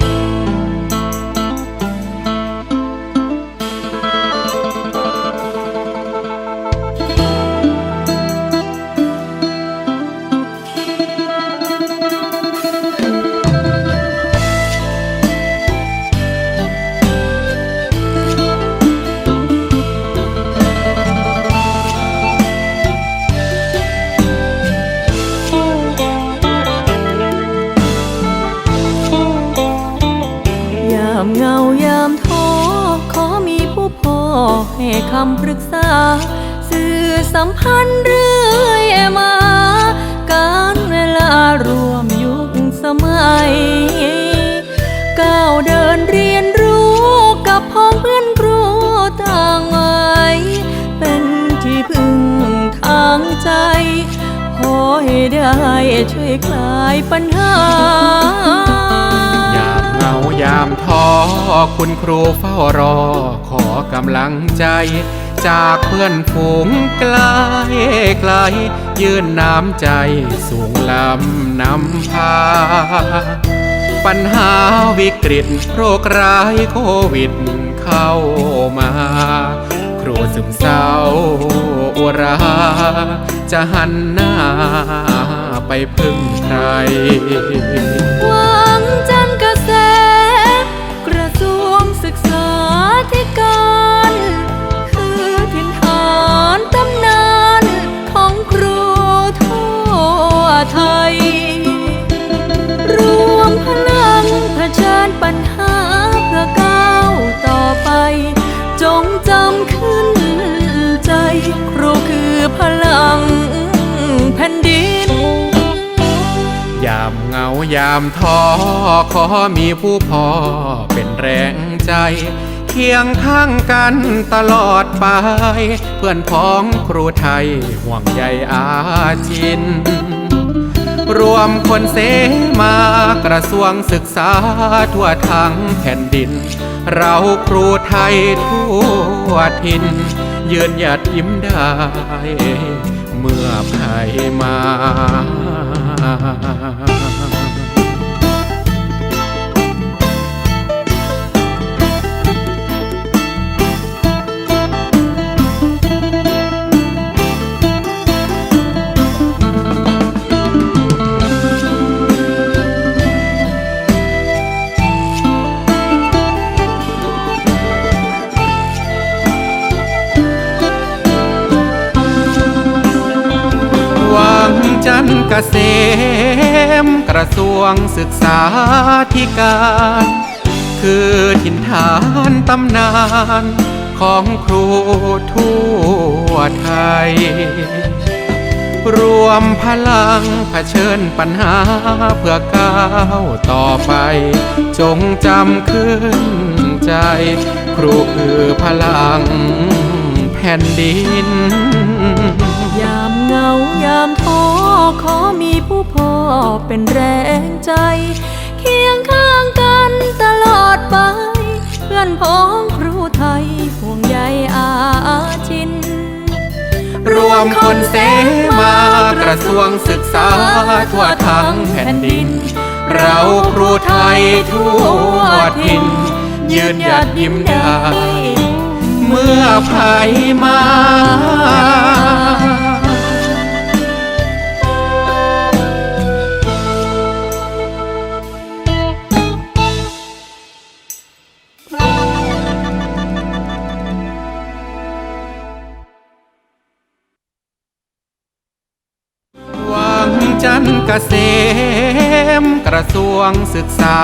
ย ให้คำปรึกษา สื่อสัมพันธ์เรื่อยมา การเวลารวมยุคสมัย ก้าวเดินเรียนรู้กับพ้องเพื่อนครูต่างวัยเป็นที่พึ่งทางใจ ขอให้ได้ช่วยคลายปัญหายามเหงา ยามท้อคุณครูเฝ้ารอ ขอกำลังใจ จากเพื่อนฝูงไกลไกล ยื่นน้ำใจสูงลำนำพา ปัญหาวิกฤตโรคร้ายโควิดเข้ามา ครูซึมเศร้าอุรา จะหันหน้าไปพึ่งใคร ยามท้อขอมีผู้พอเป็นแรงใจ เคียงข้างกันตลอดไป เพื่อนพ้องครูไทยห่วงใยอาจิน รวมคนเสมากระทรวงศึกษาทั่วทั้งแผ่นดิน เราครูไทยทั่วทิน ยืนหยัดยิ้มได้เมื่อภัยมา งจันทร์เกษมกระทรวงศึกษาธิการ คือถิ่นฐานตำนานของครูทั่วไทย รวมพลังเผชิญปัญหาเพื่อก้าวต่อไป จงจำขึ้นใจ ครูคือพลังแผ่นดิน ยามเหงายามท ขอมีผู้พ่อเป็นแรงใจ เคียงข้างกันตลอดไป เพื่อนพ้องครูไทยห่วงใยอาชิน รวมคนเสมากระทรวงศึกษาทั่วทั้งแผ่นดิน เราครูไทยทั่วทิน ยืนหยัดยิ้มได้ เมื่อภัยมา จันกเกษมกระทรวงศึกษา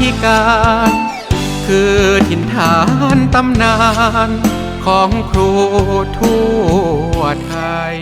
ธิการ คือถิ่นฐานตำนานของครูทั่วไทย